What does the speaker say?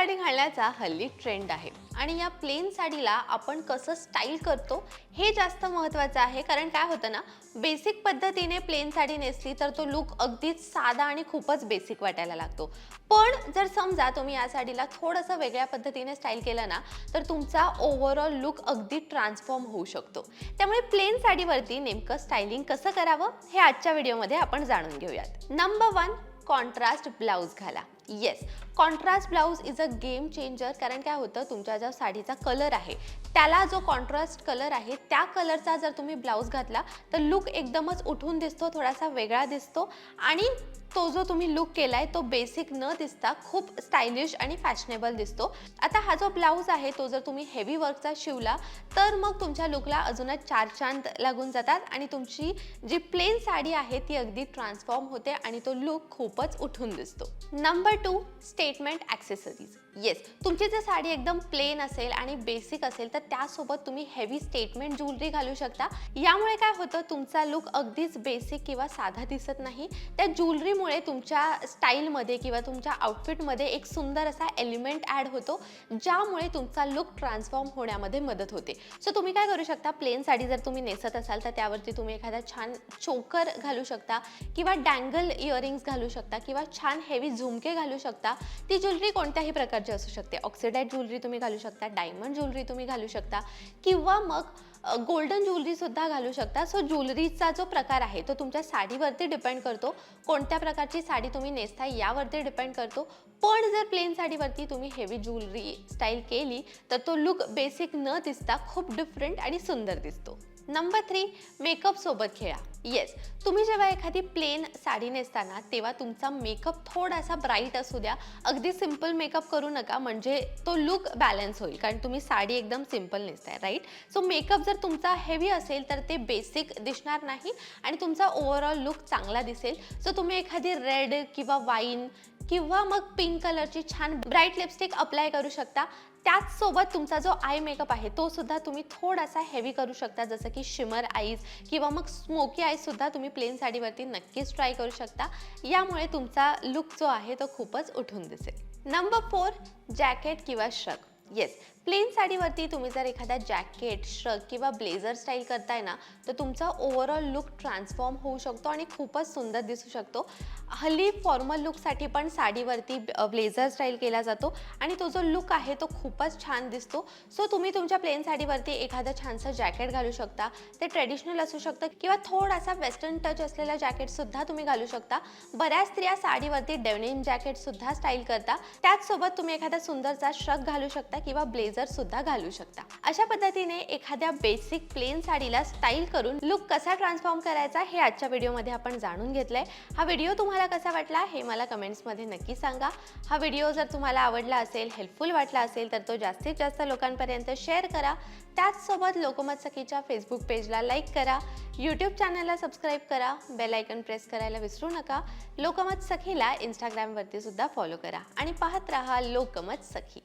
साडी घालण्याचा हल्ली ट्रेंड आहे. आणि या प्लेन साडीला आपण कसं स्टाईल करतो हे जास्त महत्त्वाचं आहे. कारण काय होतं ना बेसिक पद्धतीने प्लेन साडी नेसली तर तो लुक अगदीच साधा आणि खूपच बेसिक वाटायला लागतो. पण जर समजा तुम्ही या साडीला थोडंसं वेगळ्या पद्धतीने स्टाईल केलं ना तर तुमचा ओव्हरऑल लुक अगदी ट्रान्सफॉर्म होऊ शकतो. त्यामुळे प्लेन साडीवरती नेमकं स्टायलिंग कसं करावं हे आजच्या व्हिडिओमध्ये आपण जाणून घेऊयात. नंबर वन कॉन्ट्रास्ट ब्लाऊज घाला. Yes contrast blouse is a game changer कारण काय होतं? तुमच्या ज्या साडीचा कलर आहे त्याला जो कॉन्ट्रास्ट कलर आहे त्या कलरचा जर तुम्ही ब्लाऊज घातला तर लुक एकदमच उठून दिसतो थोडासा वेगळा दिसतो. आणि तो जो तुम्ही लुक केलाय तो बेसिक न दिसता खूप स्टायलिश आणि फॅशनेबल दिसतो. आता हा जो ब्लाऊज आहे तो जर तुम्ही हेवी वर्कचा शिवला तर मग तुमच्या लुकला अजूनच चार चांद लागून जातात आणि तुमची जी प्लेन साडी आहे ती अगदी ट्रान्सफॉर्म होते आणि तो लुक खूपच उठून दिसतो. Number Number 2 Statement Accessories. Yes तुमची जर साडी एकदम प्लेन असेल आणि बेसिक असेल तर त्यासोबत तुम्ही हेवी स्टेटमेंट ज्वेलरी घालू शकता. यामुळे काय होतं तुमचा लुक अगदीच बेसिक किंवा साधा दिसत नाही. त्या ज्वेलरीमुळे तुमच्या स्टाईलमध्ये किंवा तुमच्या आउटफिटमध्ये एक सुंदर असा एलिमेंट ॲड होतो ज्यामुळे तुमचा लुक ट्रान्सफॉर्म होण्यामध्ये मदत होते. सो तुम्ही काय करू शकता प्लेन साडी जर तुम्ही नेसत असाल तर त्यावरती तुम्ही एखादा छान चोकर घालू शकता किंवा डँगल इयरिंग्स घालू शकता किंवा छान हेवी झुमके घालू शकता. ती ज्वेलरी कोणत्याही प्रकारची असू शकते. ऑक्सिडाईज ज्वेलरी तुम्ही घालू शकता डायमंड ज्वेलरी तुम्ही घालू शकता किंवा मग गोल्डन ज्वेलरी सुद्धा घालू शकता. सो ज्वेलरीचा जो प्रकार आहे तो तुमच्या साडीवरती डिपेंड करतो. कोणत्या प्रकारची साडी तुम्ही नेसता यावरती डिपेंड करतो. पण जर प्लेन साडीवरती तुम्ही हेवी ज्वेलरी स्टाईल केली तर तो लुक बेसिक न दिसता खूप डिफरंट आणि सुंदर दिसतो. नंबर थ्री मेकअप सोबत खेळा. येस तुम्ही जेव्हा एखादी प्लेन साडी नेसताना तेव्हा तुमचा मेकअप थोडासा ब्राईट असू द्या. अगदी सिंपल मेकअप करू नका म्हणजे तो लुक बॅलन्स होईल कारण तुम्ही साडी एकदम सिंपल नेसताय राईट सो मेकअप जर तुमचा हेवी असेल तर ते बेसिक दिसणार नाही आणि तुमचा ओव्हरऑल लुक चांगला दिसेल. सो तुम्ही एखादी रेड किंवा वाईन किंवा मग पिंक कलरची छान ब्राईट लिपस्टिक अप्लाय करू शकता. त्याचसोबत तुमचा जो आय मेकअप आहे तो सुद्धा तुम्ही थोडासा हेवी करू शकता जसं की शिमर आईज किंवा मग स्मोकी आईजसुद्धा तुम्ही प्लेन साडीवरती नक्कीच ट्राय करू शकता. यामुळे तुमचा लुक जो आहे तो खूपच उठून दिसेल. नंबर फोर जॅकेट किंवा शर्ट येस प्लेन साडीवरती तुम्ही जर एखादा जॅकेट श्रग किंवा ब्लेझर स्टाईल करताय ना तर तुमचा ओव्हरऑल लुक ट्रान्सफॉर्म होऊ शकतो आणि खूपच सुंदर दिसू शकतो. हल्ली फॉर्मल लुकसाठी पण साडीवरती ब्लेझर स्टाईल केला जातो आणि तो जो लुक आहे तो खूपच छान दिसतो. सो तुम्ही तुमच्या प्लेन साडीवरती एखादं छानसं जॅकेट घालू शकता. ते ट्रेडिशनल असू शकतं किंवा थोडासा वेस्टर्न टच असलेला जॅकेटसुद्धा तुम्ही घालू शकता. बऱ्याच स्त्रिया साडीवरती डेव्हनिम जॅकेटसुद्धा स्टाईल करता. त्याचसोबत तुम्ही एखादा सुंदरचा श्रग घालू शकता किंवा ब्लेझर सुद्धा घालू शकता. अशा पद्धतीने एखाद्या बेसिक प्लेन साडीला स्टाईल करून लुक कसा ट्रान्सफॉर्म करायचा हे आजच्या व्हिडिओमध्ये आपण जाणून घेतलंय. हा व्हिडिओ तुम्हाला कसा वाटला हे मला कमेंट्समध्ये नक्की सांगा. हा व्हिडिओ जर तुम्हाला आवडला असेल हेल्पफुल वाटला असेल तर तो जास्तीत जास्त लोकांपर्यंत शेअर करा. त्याचसोबत लोकमत सखीच्या फेसबुक पेजला लाईक करा. यूट्यूब चॅनलला सबस्क्राईब करा. बेल आयकन प्रेस करायला विसरू नका. लोकमत सखीला इंस्टाग्रामवरती सुद्धा फॉलो करा. आणि पाहत राहा लोकमत सखी